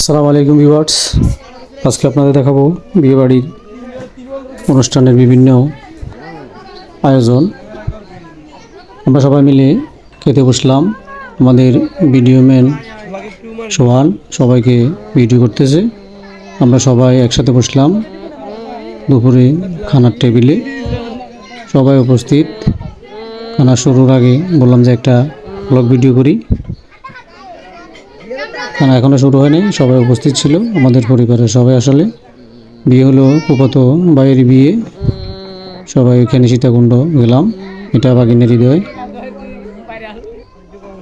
আসসালামু আলাইকুম ভিউয়ার্স। আজকে আপনাদের দেখাবো বিয়েবাড়ির অনুষ্ঠানের বিভিন্ন আয়োজন। আমরা সবাই মিলে খেতে বসলাম। আমাদের ভিডিও ম্যান সোহান সবাইকে ভিডিও করতেছে। আমরা সবাই একসাথে বসলাম দুপুরে খানার টেবিলে। সবাই উপস্থিত। খানা শুরুর আগে বললাম যে একটা ব্লগ ভিডিও করি। খানা এখনও শুরু হয়নি, সবাই উপস্থিত ছিল, আমাদের পরিবারের সবাই আসলে। বিয়ে হলো ফুফাত বাইয়ের বিয়ে, সবাই ওইখানে সীতাকুণ্ড গেলাম, এটা বাগিনের হৃদয়।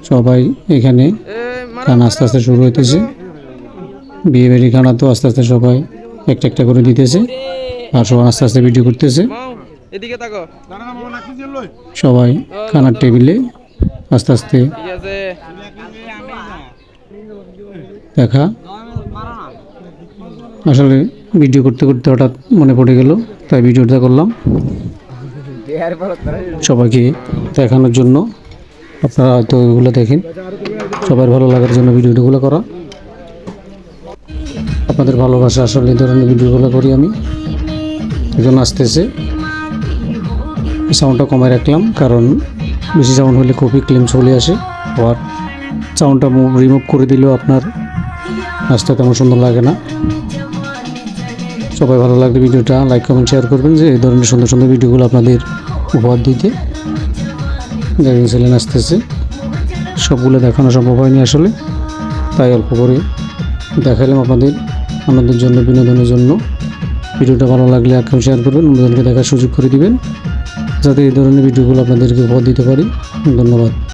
সবাই এখানে খানা আস্তে আস্তে শুরু হইতেছে। বিয়ে বাড়ি খানা তো আস্তে আস্তে সবাই একটা একটা করে দিতেছে, আর সবাই আস্তে আস্তে ভিডিও করতেছে। সবাই খানার টেবিলে আস্তে আস্তে দেখা। আসলে ভিডিও করতে করতে হঠাৎ মনে পড়ে গেল, তাই ভিডিওটা করলাম। সবাইকে দেখানোর জন্য, আপনারা হয়তো ওইগুলো দেখেন। সবার ভালো লাগার জন্য ভিডিওগুলো করা। আপনাদের ভালোবাসা আসলে এই ধরনের ভিডিওগুলো করি আমি। একজন আসতেছে। সাউন্ডটা কমায় রাখলাম, কারণ বেশি সাউন্ড হলে কপি ক্লেম চলে আসে। আর সাউন্ডটা রিমুভ করে দিলেও আপনার আসতে তেমন সুন্দর লাগে না। সবাই ভালো লাগলে ভিডিওটা লাইক কমেন্ট শেয়ার করবেন যে এই ধরনের সুন্দর সুন্দর ভিডিওগুলো আপনাদের উপহার দিতে দেখেন ছেলেন আসতেছে সবগুলো দেখানো সম্ভব হয়নি আসলে। তাই অল্প করে দেখালাম আপনাদের আনন্দের জন্য, বিনোদনের জন্য। ভিডিওটা ভালো লাগলে কেউ শেয়ার করবেন। অন্যজনকে দেখার সুযোগ করে দিবেন। যাতে এই ধরনের ভিডিওগুলো আপনাদেরকে উপহার দিতে পারি। ধন্যবাদ।